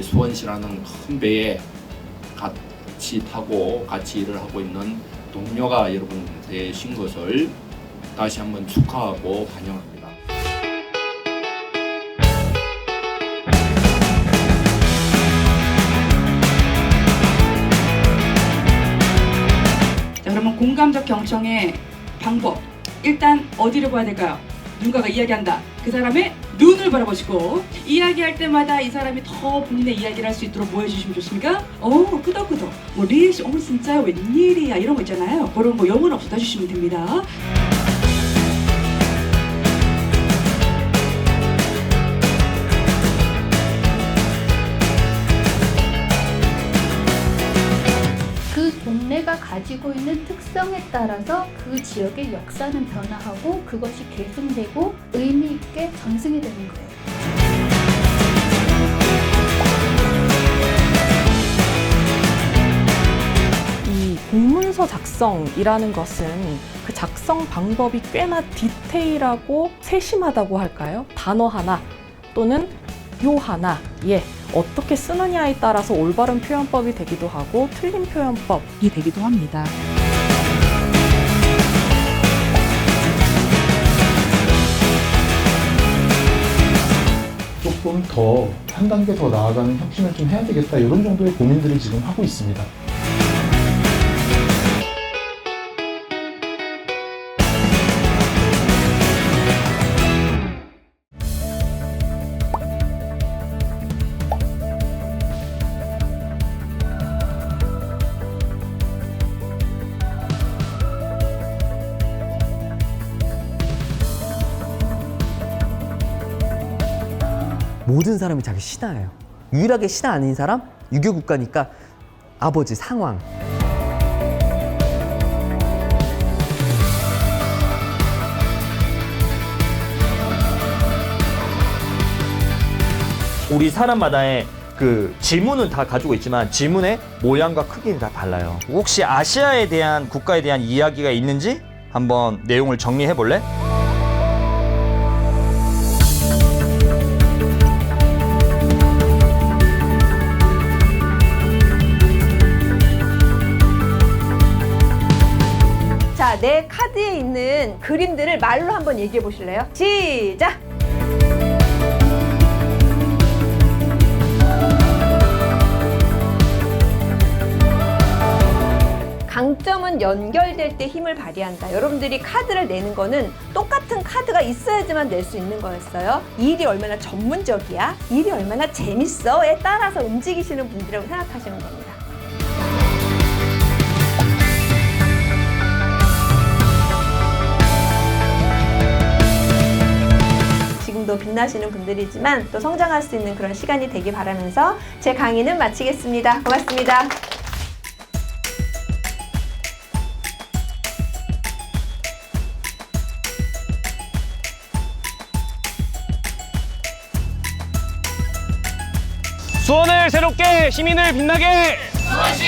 이 수원시라는 큰 배에 같이 타고 같이 일을 하고 있는 동료가 여러분 되신 것을 다시 한번 축하하고 환영합니다. 자, 그러면 공감적 경청의 방법. 일단 어디를 봐야 될까요? 누군가가 이야기한다. 그 사람의 눈을 바라보시고 이야기할 때마다 이 사람이 더 본인의 이야기를 할 수 있도록 뭐 해주시면 좋습니까? 어, 끄덕끄덕. 뭐 리액션, 어머 진짜 웬일이야 이런 거 있잖아요. 그런 거 영혼 없어도 해주시면 됩니다. 그 동네가 가지고 있는 특성에 따라서 그 지역의 역사는 변화하고 그것이 계승되고 의미 있게 전승이 되는 거예요. 이 공문서 작성이라는 것은 그 작성 방법이 꽤나 디테일하고 세심하다고 할까요? 단어 하나 또는 요 하나, 예, 어떻게 쓰느냐에 따라서 올바른 표현법이 되기도 하고 틀린 표현법이 되기도 합니다. 조금 더 한 단계 더 나아가는 혁신을 좀 해야 되겠다 이런 정도의 고민들을 지금 하고 있습니다. 모든 사람이 자기 신하예요. 유일하게 신하 아닌 사람? 유교 국가니까 아버지 상왕. 우리 사람마다의 그 지문은 다 가지고 있지만 지문의 모양과 크기는 다 달라요. 혹시 아시아에 대한 국가에 대한 이야기가 있는지 한번 내용을 정리해 볼래? 자, 내 카드에 있는 그림들을 말로 한번 얘기해 보실래요? 시작! 강점은 연결될 때 힘을 발휘한다. 여러분들이 카드를 내는 거는 똑같은 카드가 있어야지만 낼 수 있는 거였어요. 이 일이 얼마나 전문적이야? 이 일이 얼마나 재밌어?에 따라서 움직이시는 분들이라고 생각하시는 겁니다. 지금도 빛나시는 분들이지만 또 성장할 수 있는 그런 시간이 되길 바라면서 제 강의는 마치겠습니다. 고맙습니다. 수원을 새롭게 시민을 빛나게 수원시